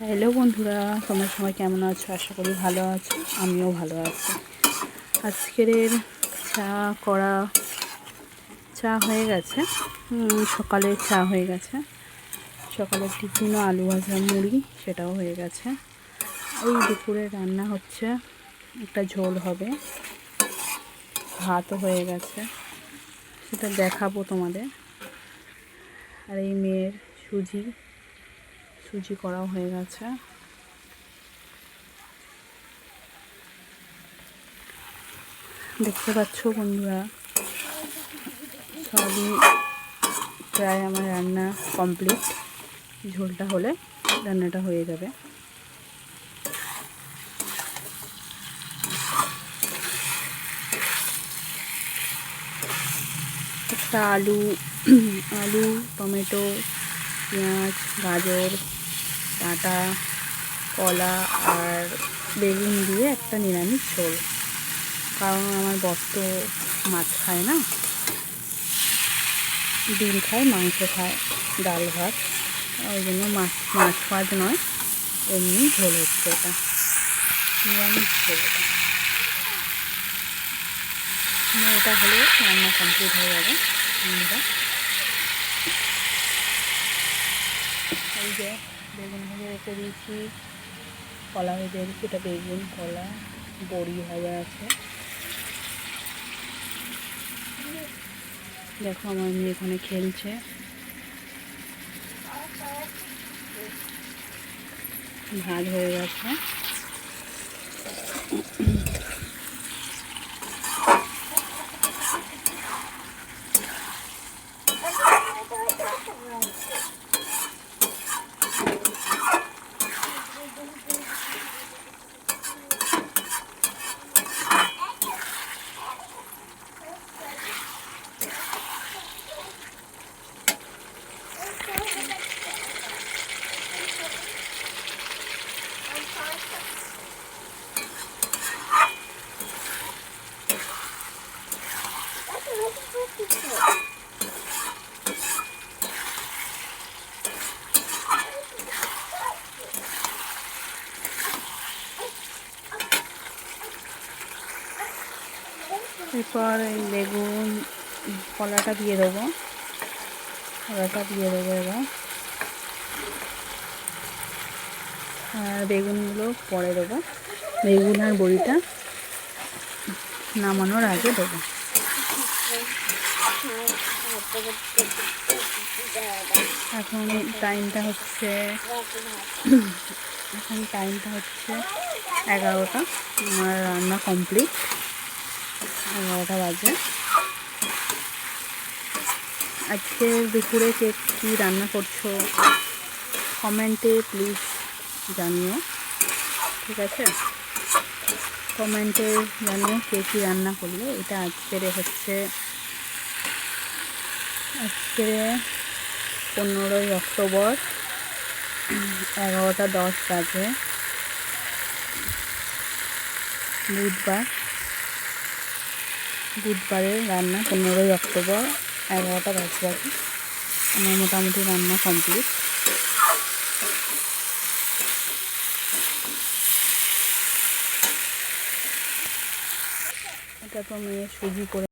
Hello বন্ধুরা, তোমরা সবাই কেমন আছো? আশা করি ভালো আছো, আমিও ভালো আছি। আজকের চা করা, চা হয়ে গেছে। সকালে চা হয়ে গেছে। সকালের টিফিনও আলু ভাজা, মুড়ি, সেটাও হয়ে গেছে। ওই দুপুরে রান্না হচ্ছে, একটা ঝোল হবে। ভাতও হয়ে গেছে। সেটা দেখাবো তোমাদের। আর এই মেয়ের সুজি। সুজি করাও হয়ে গেছে। দেখতে পাচ্ছ বন্ধুরা, সবই প্রায় আমার রান্না কমপ্লিট। ঝোলটা হলে রান্নাটা হয়ে যাবে। একটা আলু আলু, টমেটো, পেঁয়াজ, গাজর ডাঁটা কলা আর বেগুন দিয়ে একটা নিরামিষ ঝোল। কারণ আমার বর তো মাছ খায় না। ডিম খায়, মাংস খায়, ডাল ভাত। ওই জন্য মাছ মাছ ফাছ নয়, এমনি ঝোল হচ্ছে এটা। নিরামিষ ঝোল এটা। হলে রান্না কমপ্লিট হয়ে যাবে। বন্ধুরা এই যে বেগুন ভেজে রেখে দিয়েছি। কলা ভেজে রেখেছি এটা বেগুন, কলা, বড়ি ভাজা আছে। দেখো আমার মেয়ে এখানে খেলছে। ভাত হয়ে গেছে। এরপর এই বেগুন কলাটা দিয়ে দেবো। কলাটা দিয়ে দেবো এবার। আর বেগুনগুলো পরে দেবো। বেগুন আর বড়িটা নামানোর আগে দেবো। এখন টাইমটা হচ্ছে এখন টাইমটা হচ্ছে এগারোটা। আমার রান্না কমপ্লিট। এগারোটা বাজে। আজকে দুপুরে কে কী রান্না করছ কমেন্টে প্লিজ জানিও। ঠিক আছে? কমেন্টে জানিও কে কী রান্না করলে। এটা আজকের হচ্ছে, আজকে পনেরোই অক্টোবর, এগারোটা দশ বাজে। বুধবার। বুধবারের রান্না পনেরোই অক্টোবর, এগারোটা বাজে বাজে আমার মোটামুটি রান্না কমপ্লিট। এটা তো মেয়ে সুজি করে